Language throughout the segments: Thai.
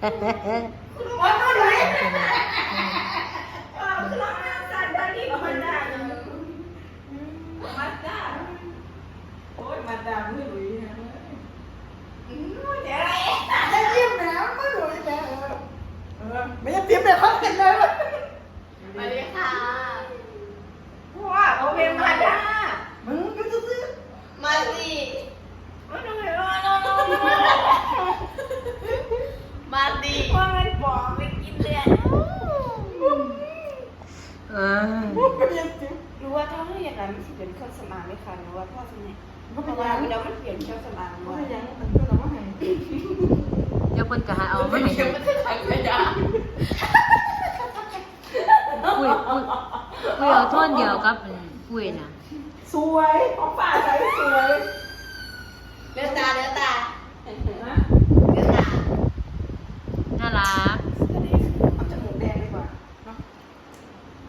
โอ้ยมาดูดิเอาขึ้นมาสั่นได้ดีกว่ามันได้มาจ้าโอ้ยมาดามไม่รู้นะอืมเดี๋ยวอะไรได้ยิ้มแล้วไม่รู้แล้วเออไม่ยังเตรียมแบบคอนเทนต์เลย สวัสดีค่ะ ว้าโอเคมาจ้ามึงก็ซื้อ มาสิ มาดูเลยว่าน้อง มาสิ ว่ามันบอกไปกินเลย เออรู้ว่าถ้าเราอยากได้มันจะเป็นเครื่องสมางไหมคะหรือว่าพ่อสมัยเพราะว่าเดี๋ยวมันเปลี่ยนเครื่องสมางก็ว่ายังมันก็เราไม่ให้เดี๋ยวเพิ่นก็หาเอามาให้เดี๋ยวมันจะทำไม่ได้ปุ้ยปุ้ยปุ้ยเอาท่อนเดียวกับปุ้ยน่ะสวยของป่าใสสวยเลือตาเลือตานะเลือตาน่ารัก เอาจมูกแดงดีกว่าเนาะ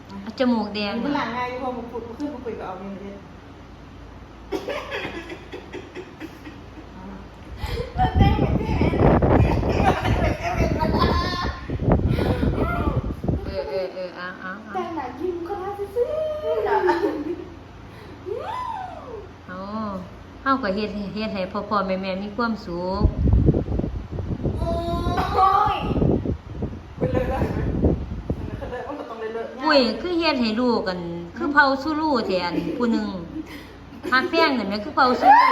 เอา จมูกแดงมันหน่ะลังไงพอมันปุดมันขึ้นมันปุยก็เอาเงินเลยมันแดงเหมือนแดงเออเออเออเอาเอาเอาแต่หนังยิ้มก็น่าซื้อเอาเฮาก็เฮ็ดเฮ็ดให้พ่อๆแม่ๆมีความสุข โอ้ยไปเลยได้ไหมมันเลยมันก็ต้องเล ยเลอะปุ้ยคือเฮ็ดให้ลูกกัน คือเผาสู้ลูแทนผู้หนึงฮักแพงนั่นแหมคือเผาสู้ลู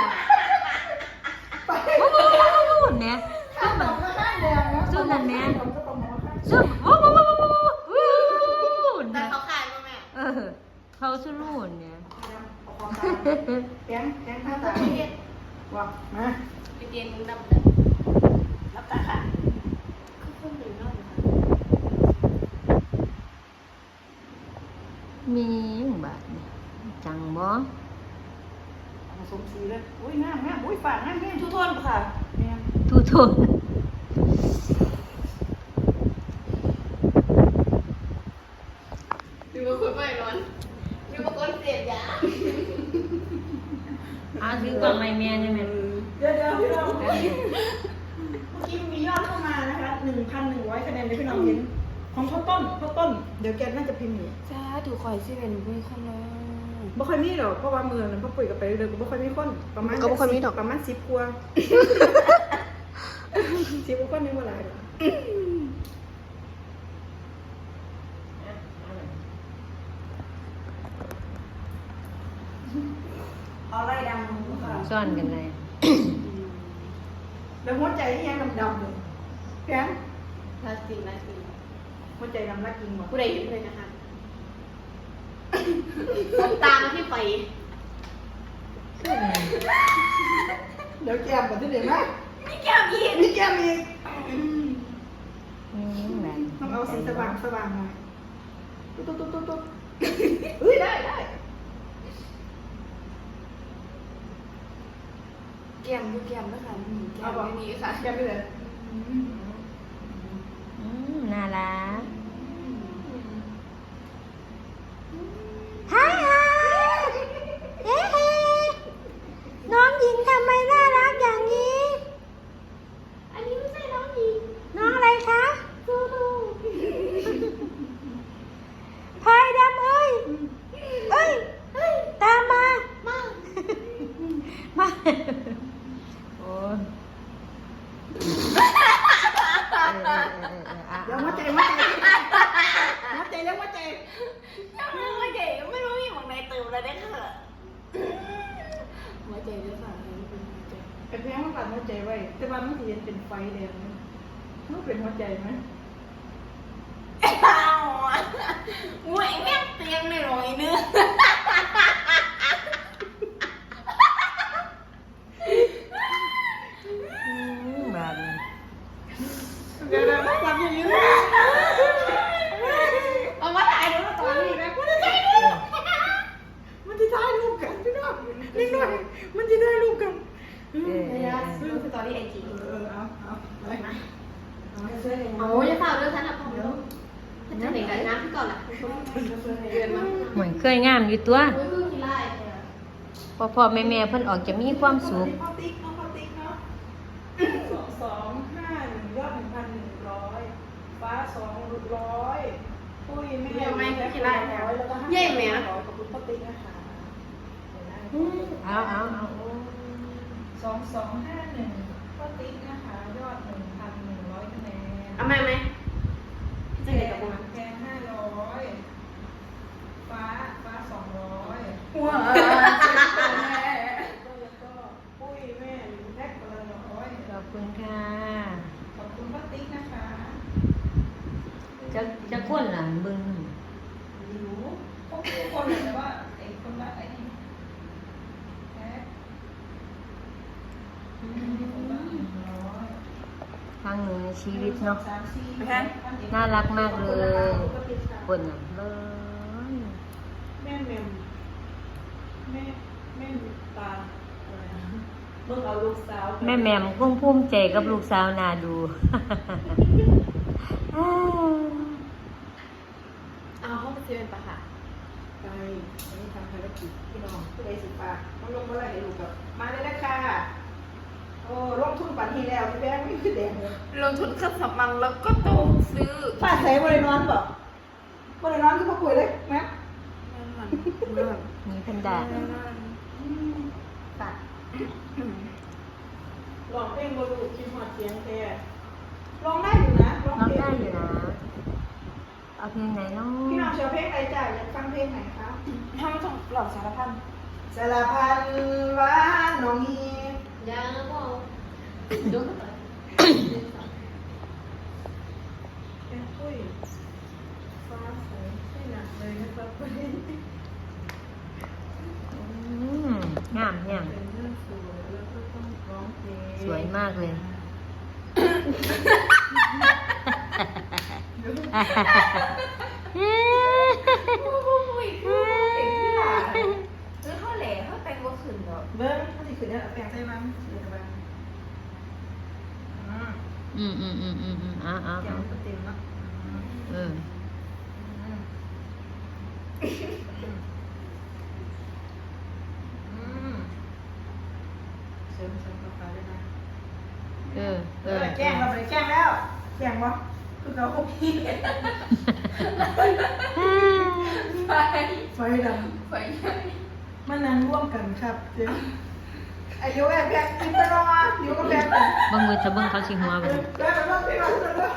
วู้ๆๆๆแหมข้าวหนมก็ข้างแดงนะสู้นั่นแหมผมก็ต้องมองข้างสู้วู้ๆๆๆวู้แต่นะเขาขายป่ะแม่เออเผาสู้ลูเนี่ยเอาความตาแกงแกงข้าวตาว่ามาไปเรียนมึงดำเลยรับตาค่ะ คือคนหนึ่งนอกเลยค่ะ มีหยังบาดนี่จังบ่ผสมสีเลยอุ้ยงามงามอุ้ยฝากงามแม่ทุกทนค่ะแม่ทุทนดูมาคุยไปร้อนดูมาคนเสียบยาอาซื้อกล่องไม้แม่ได้ไหมเดี๋ยวเดี๋ยวพี่น้องเมื่อกี้มียอดเข้ามานะคะหนึ่งพันหนึ่งร้อยคะแนนเลยพี่น้องเห็น ของข้าวต้นข้าวต้น เดี๋ยวแกน่าจะพิมพ์อยู่จ้าถูกคอยสิเป็นผู้คนเลยบ่ค่อยมีหรอกเพราะว่ามือนั้นพ่อปุ๋ยกับไปเรื่อยๆก็บ่ค่อยมีคนประมาณก็บ่ค่อยมีดอก ประมาณสิบกว่าสิบกว่าคนนี่บ่หลายหรอกเอาไล่ดังค่ะซ่อนกันเลยแล้วหัวใจที่ยังดำๆเลยแกงลาสิลาสิ หัวใจดำรักจริงบ่ผู้ใดเห็นเลยนะคะผมตามมาที่ไฟเดี๋ยวแก้มก่อนที่เดี๋ยวนะมีแก้มอีกมีแก้มอีกอืมแม่นต้องเอาสีสว่างสว่างหน่อยตุ๊ดตุ๊ดตุ๊ดตุ๊ดตุ๊ดเฮ้ยได้ได้แก้มดูแก้มนะคะแก้มไม่มีค่ะแก้มไปเลยอืม น่ารักฮายฮายเอ๊ะน้องหญิงทำไมน่ารักอย่างนี้ อันนี้ไม่ใช่น้องหญิง น้องอะไรคะพายดำเอ้ย เอ้ย เอ้ย ตามมา มา มาโอ้ย เดี๋ยวหัวใจหัวใจหัวใจแล้วหัวใจ ยังไม่รู้เก๋ไม่รู้มีหมังในตื่น เลยได้ค่ะหัวใจด้วยค่ะไอ้แพงมันปัดหัวใจไว้ แต่ว่ามันสิเห็นเป็นไฟแดงมันเป็นหัวใจไหมอ้าวงวยแม่เตียงหน่อยเนื้ออืมบาดนี้ เดี๋ยวเดี๋ยวปัดอย่างนี้ เอามาถ่ายดูตอนนี้นะ มันจะได้รูปมันจะได้รูปกันพี่น้องนิดหน่อย มันจะได้รูปกันเออเออเออดูสตอรี่ไอจีเออเอาเอาไปนะเอาให้เสื้อเองโอ้ยจะฝากด้วยท่านอะพ่อเดี๋ยวจะไหนกันน้ำพี่ก่อนล่ะเดือนมาเหมือนเคยงามอยู่ตัวโอ้ยเพิ่งกินไล่พอพ่อแม่แม่เพิ่นออกจะมีความสุขพ่อติ๊กเนาะพ่อติ๊กเนาะสองสองห้าหนึ่งยอดหนึ่งพันหนึ่งร้อยฟ้าสองร้อยปุ้ยแม่ร้อยแล้วก็ห้าขอบคุณป้าติ๊กนะคะ เอาเอาเอาสองสองห้าหนึ่งป้าติ๊กนะคะ ยอดหนึ่งพันหนึ่งร้อยคะแนนเอาไหมไหมจะเด็กกับกูแพงห้าร้อยฟ้าฟ้าสองร้อยหัวแล้วก็ปุ้ยแม่แท็กคนละร้อยขอบคุณค่ะ ขอบคุณป้าติ๊กนะคะ จะจะค้นหลังบึงไม่รู้พวกทุกคนเลยแต่ว่าไอ้คนละไอ้นี่แท็กคนละหนึ่งร้อย ครั้งหนึ่งในชีวิตเนาะสามสี่น่ารักมากเลยคนอะเลยแม่แมมแม่แม่ตาอะไรนะเมื่อเอาลูกสาวแม่แหม่มคงภูมิใจกับลูกสาวนาดูเอาห้องเซียนปะค่ะไปวันนี้ทำภารกิจพี่น้องผู้ใดสิปากมันลงเมื่อไหร่ให้ลูกกับมาเลยนะค่ะ โอ้ลงทุนปันทีแล้วพี่แบงค์ไม่คือแดงเลยลงทุนเครื่องสำอางแล้วก็ต้องซื้อป้าใส่บริโนอนบอกบริโนอนคือพ่อคุยเลยแม่มีแพนด้าตัดลองเพลงบรูคิดหอดเสียงแท้ลองได้อยู่นะลองน้องเพลได้งอยู่นะเอาเพลงไหนเน้องพี่น้องเชียร์เพลงอะไรจ้ะอยากฟังเพลงไหนคะ ถ้าไม่ต้องหลอกสารพันสารพันหวานน้องฮียั งก็ดูแม่คุยฟ้าใสไม่หนักเลยนะครับปุ้ยอืมงามเนี่ยงเป็นเรื่องสวยแล้วก็ต้องร้องเลงสวยมากเลย เบิ้งเขาสิขึ้นเนี่ยแปลงใส่มันเดี๋ยวกันอืมอืมอืมอืมอืมอืมเอาเอายัเอางเต็มแล้วเอออืมเสริมเสริมกาแฟได้ไหมเออเอเอออแกล้งเราไปแกล้งแล้วแกล้งวะคือเขาเขาพี่ไฟไฟดไฟใหญ่ำ มันนั่งร่วมกันครับเจ๊อายุแอบแพงกินไปรออยู่กับแพงกันเบิ่งมือจะเบิ่งเขาสิหัวเอไปอแล้วไปรอบที่ร้านเลย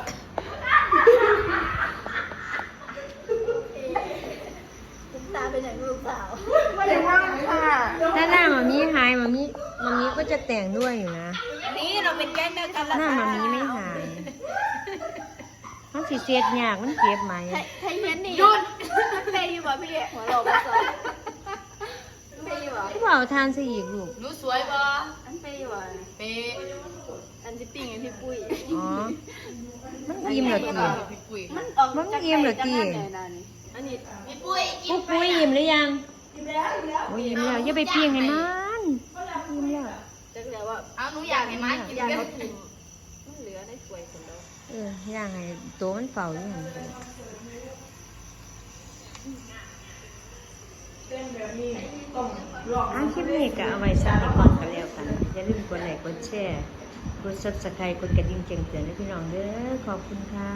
ตาเป็นอย่างลูกสาวไม่ได้ว่างค่ะถ้าหน้ามามีหายมามีมามีก็จะแต่งด้วยอยู่นะ นี่เราเป็นแก๊งเดียวกันหน้ามามีไม่หายมันสิเสียดยากมันเจ็บไหมถ้าเย็นนี่หยุดเปย์อยู่บ่พี่หัวเราบ่ซอ ยเปย์อยู่บ่ที่บอกทานซะอีกลูก รู้สวยบ่อันเปย์อยู่บ่เปย์อันสิปิ้งให้พี่ปุ้ยอ๋อ มันอิ่มเหรอตีพี่ปุ้ยมันออกมันอิ่มเหรอตีอันนี้พี่ปุ้ยปุ๊กปุ้ยอิ่มหรือยังกินแล้วกินแล้วโอ้ยอิ่มแล้วอย่าไปเพียงให้มันอิ่มแล้วจักแล้วว่าเอาหนูอยากให้มันกินเขากินมันเหลือได้สวยคนเดียวเออย่างไงตัวมันเฝ้าอยู่หั่น เต้นแบบนี้ต้องลองอ้าวคลิปนี้ก็เอาไว้สำหรับก่อนกันแล้วกันอย่าลืมกดไลค์กดแชร์กดซับสไครต์กดกระดิ่งแจ้งเตือนให้พี่น้องเด้อขอบคุณค่ะ